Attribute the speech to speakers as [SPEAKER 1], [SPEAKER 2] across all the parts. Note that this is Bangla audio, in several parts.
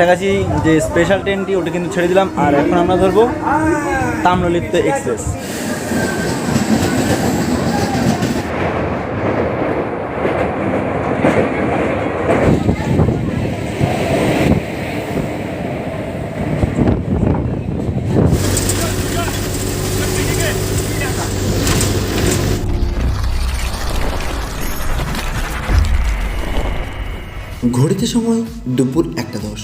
[SPEAKER 1] সাতটাগাছি যে স্পেশাল ট্রেনটি ওটা কিন্তু ছেড়ে দিলাম। আর এখন আমরা ধরবো তাম্রলিপ্ত এক্সপ্রেস
[SPEAKER 2] ঘড়িতে সময় দুপুর একটা দশ।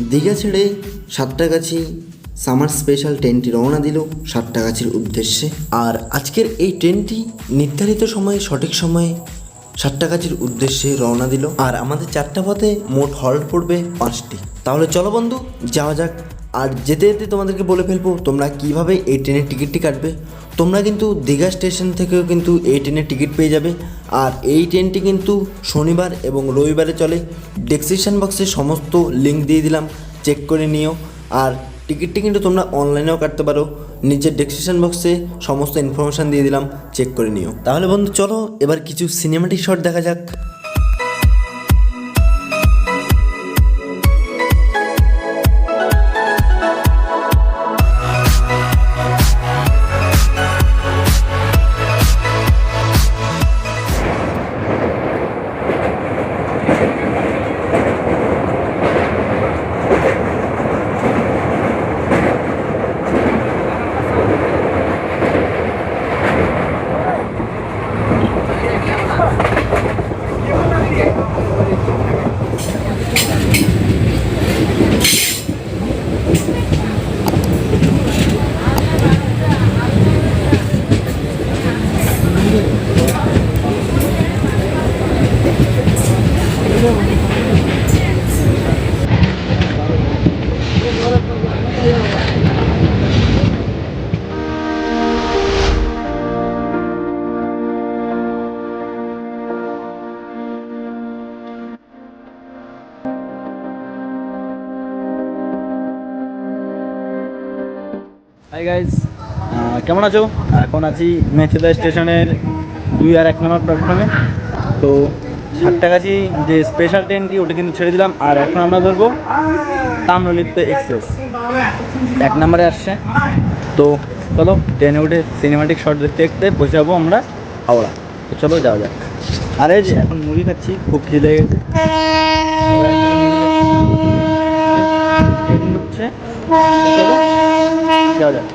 [SPEAKER 2] দীঘা ছেড়ে সাতটাগাছি সামার স্পেশাল ট্রেনটি রওনা দিল সাতটাগাছির উদ্দেশ্যে। আর আজকের এই ট্রেনটি নির্ধারিত সময়ে, সঠিক সময়ে সাতটাগাছির উদ্দেশ্যে রওনা দিল। আর আমাদের চারটা পথে মোট হল্ট পড়বে পাঁচটি। তাহলে চলো বন্ধু, যাওয়া যাক আর যেতে যেতে তোমাদেরকে বলে ফেলব, তোমরা কীভাবে এই ট্রেনের টিকিটটি কাটবে? তোমরা কিন্তু দীঘা স্টেশন থেকেও কিন্তু এই ট্রেনের টিকিট পেয়ে যাবে। আর এই ট্রেনটি কিন্তু শনিবার এবং রবিবারে চলে। ডেসক্রিপশন বক্সে সমস্ত লিঙ্ক দিয়ে দিলাম, চেক করে নিও। আর টিকিটটি কিন্তু তোমরা অনলাইনেও কাটতে পারো। নিচের ডেসক্রিপশন বক্সে সমস্ত ইনফরমেশান দিয়ে দিলাম, চেক করে নিও। তাহলে বন্ধু, চলো এবার কিছু সিনেমাটিক শট দেখা যাক।
[SPEAKER 1] গাইজ কেমন আছো? এখন আছি মেচেদা স্টেশনের দুই আর এক নম্বর প্ল্যাটফর্মে তো সাতটাগাছি যে স্পেশাল ট্রেনটি ওটা কিন্তু ছেড়ে দিলাম। আর এখন আমরা ধরবো তাম্রলিপ্ত এক্সপ্রেস এক নম্বরে আসছে। তো চলো ট্রেনে উঠে সিনেমাটিক শট দেখতে দেখতে বসে যাব আমরা হাওড়া। তো চলো, যাওয়া যাক। আরে যে, এখন মুড়ি খাচ্ছি, খুব খিদে গেছে ঢুকছে যাওয়া যাক।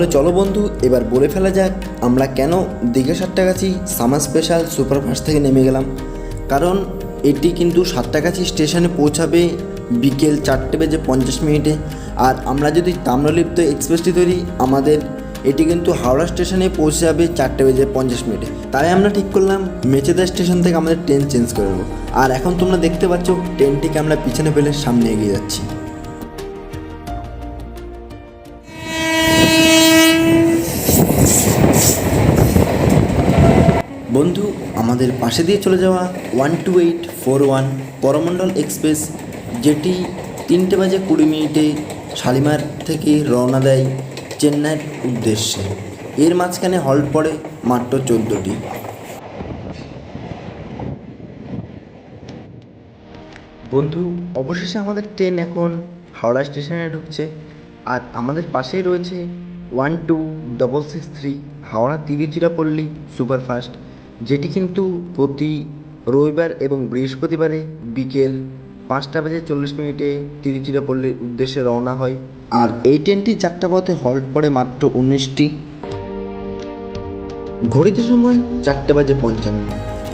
[SPEAKER 2] তাহলে চলো বন্ধু, এবার বলে ফেলা যাক আমরা কেন Digha Santragachi summer special superfast থেকে নেমে গেলাম। কারণ এটি কিন্তু সাতটাগাছি স্টেশনে পৌঁছাবে বিকেল চারটে বেজে পঞ্চাশ মিনিটে। আর আমরা যদি তাম্রলিপ্ত এক্সপ্রেসটি ধরি, আমাদের এটি কিন্তু হাওড়া স্টেশনে পৌঁছে যাবে চারটে বেজে পঞ্চাশ মিনিটে। তাই আমরা ঠিক করলাম, মেচেদা স্টেশন থেকে আমাদের ট্রেন চেঞ্জ করে নেব। আর এখন তোমরা দেখতে পাচ্ছ ট্রেনটিকে আমরা পিছনে ফেলে সামনে এগিয়ে যাচ্ছি। আমাদের পাশে দিয়ে চলে যাওয়া one two eight four one Coromandel express, যেটি তিনটে বাজে কুড়ি মিনিটে শালিমার থেকে রওনা দেয় চেন্নাইয়ের উদ্দেশ্যে। এর মাঝখানে হল্ট পড়ে মাত্র চোদ্দোটি। বন্ধু, অবশেষে আমাদের ট্রেন এখন হাওড়া স্টেশনে ঢুকছে। আর আমাদের পাশেই রয়েছে one two double six three Howrah Tiruchirappalli superfast. যেটি কিন্তু প্রতি রবিবার এবং বৃহস্পতিবারে বিকেল পাঁচটা বেজে চল্লিশ মিনিটে তিরুচিরাপল্লির উদ্দেশ্যে রওনা হয়। আর এই ট্রেনটি চারটা পথে হল্ট পড়ে মাত্র উনিশটি। ঘড়িতে সময় চারটে বাজে পঞ্চান্ন।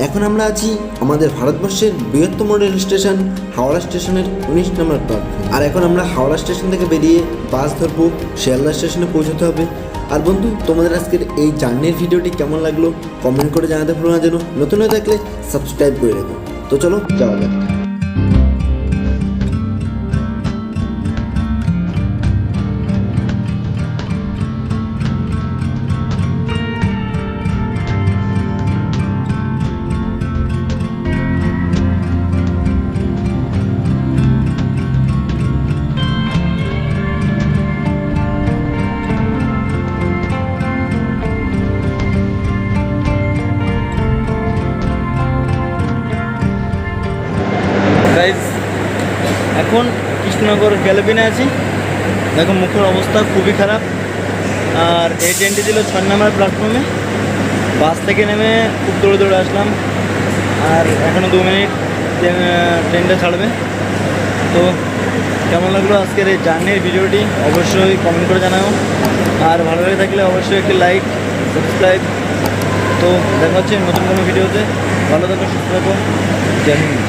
[SPEAKER 2] এখন আমরা আছি আমাদের ভারতবর্ষের বৃহত্তম রেল স্টেশন, হাওড়া স্টেশনের উনিশ নম্বর প্ল্যাটফর্ম আর এখন আমরা হাওড়া স্টেশন থেকে বেরিয়ে বাস ধরবো, শিয়ালদা স্টেশনে পৌঁছতে হবে। আর বন্ধু, তোমাদের আজকের এই জার্নির ভিডিওটি কেমন লাগল? কমেন্ট করে জানাতে ভুলো না যেন। নতুন হয়ে থাকলে সাবস্ক্রাইব করে রাখো। তো চলো, যাওয়া যাক।
[SPEAKER 1] এখন কৃষ্ণনগর গ্যালাপিনে আছি। দেখো মুখের অবস্থা খুবই খারাপ। আর এই ট্রেনটি ছিল ছয় নম্বর প্ল্যাটফর্মে বাস থেকে নেমে খুব দৌড়ে দৌড়ে আসলাম। আর এখনও দু মিনিট ট্রেন- ট্রেনটা ছাড়বে। তো কেমন লাগল আজকের এই জার্নির ভিডিওটি? অবশ্যই কমেন্ট করে জানাও। আর ভালো লাগে থাকলে অবশ্যই একটি লাইক সাবস্ক্রাইব তো দেখা হচ্ছে নতুন কোনো ভিডিওতে। ভালো থাকো, সুস্থ থাকো। হিন্দ।